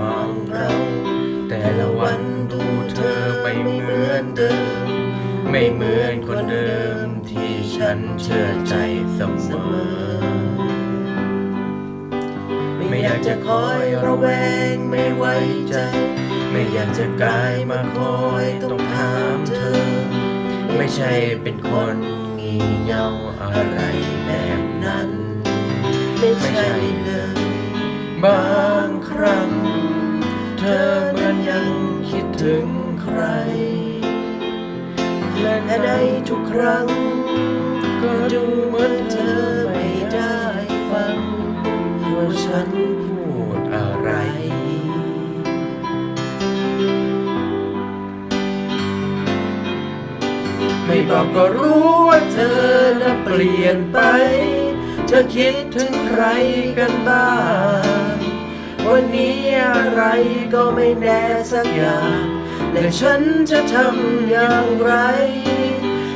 ระหว่างเรา แต่ละวันดูเธอไปเหมือนเดิม ไม่เหมือนคนเดิมที่ฉันเชื่อใจเสมอ ไม่อยากจะคอยระแวงไม่ไว้ใจ ไม่อยากจะกลายมาคอยต้องถามเธอ ไม่ใช่เป็นคนงี่เง่าอะไรแบบนั้น ไม่ใช่เลยบางครั้ง อเหมือนยังคิดถึงใคร และในทุกครั้ง ก็ดูเหมือนเธอไม่ได้ฟังว่าฉันพูดอะไร ไม่บอกก็รู้ว่าเธอน่ะเปลี่ยนไป เธอคิดถึงใครกันบ้าง วันนี้อะไรก็ไม่แน่สักอย่างและฉันจะทำอย่างไร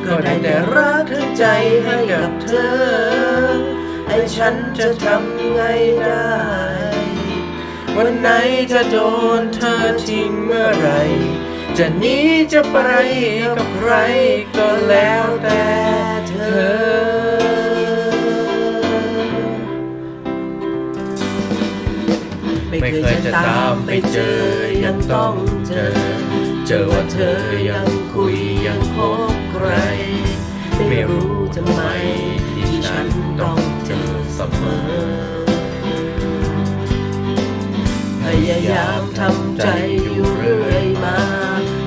ก็ได้แต่รักทั้งใจให้กับเธอ ไอ้ฉันจะทำไงได้ วันไหนจะโดนเธอทิ้งเมื่อไร จะหนีจะไปกับใครก็แล้วแต่เธอ ไม่เคยจะตามไปเจอยังต้องเจอ เจอว่าเธอยังคุยยังคบใคร ไม่รู้ทำไมที่ฉันต้องเจอเสมอ พยายามทำใจอยู่เรื่อยมา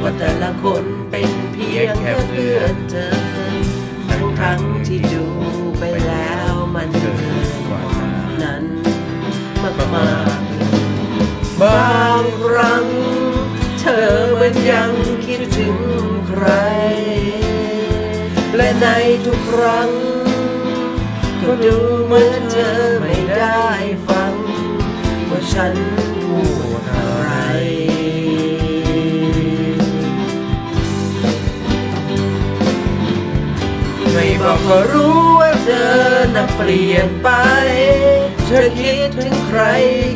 ว่าแต่ละคนเป็นเพียงแค่เพื่อนเธอทั้งทั้งที่ดูไปแล้วมันเกินกว่านั้นมากมากๆ บางครั้ง เธอมันยังคิดถึงใคร และในทุกครั้ง ก็ดูเหมือนเธอไม่ได้ฟัง ว่าฉันพูดอะไร ไม่บอกก็รู้ ธอน่ะเปลี่ยนไป เธอคิดถึงใคร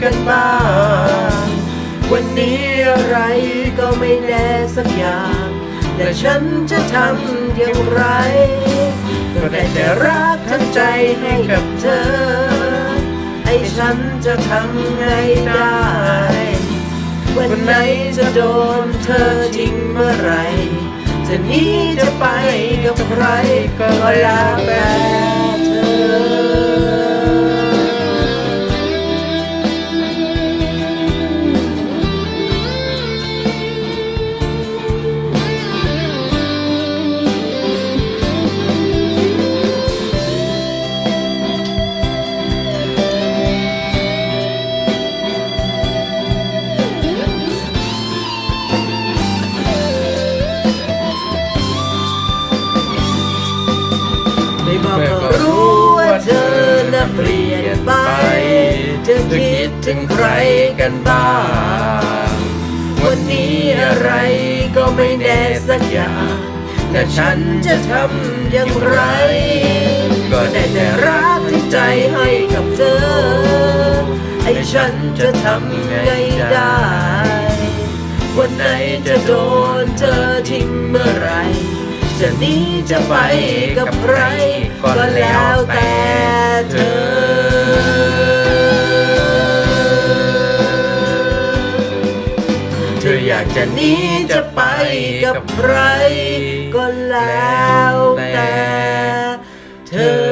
กันบ้าง วันนี้อะไรก็ไม่แน่สักอย่าง แต่ฉันจะทำอย่างไรก็ได้แต่รักทั้งใจให้กับเธอให้ฉันจะทำไงได้ วันไหนจะโดนเธอทิ้งเมื่อไหรจะหนีจะไปกับใครก็ล้วแต่ ม่บอกก็รู้ว่าเธอน่ะเปลี่ยนไปเธอคิดถึงใครกันบ้างวันนี้อะไรก็ไม่แน่สักอย่างแต่ฉันจะทำอย่างไร ก็ได้แต่รักใจให้กับเธอ ไอ้ฉันจะทำไงได้ วันไหนจะโดนเธอทิ้งเมื่อไร จะหนีจะไปกับใคร ก็แล้วแต่เธอเธออยากจะหนีจะไปกับใคร ก็แล้วแต่เธอ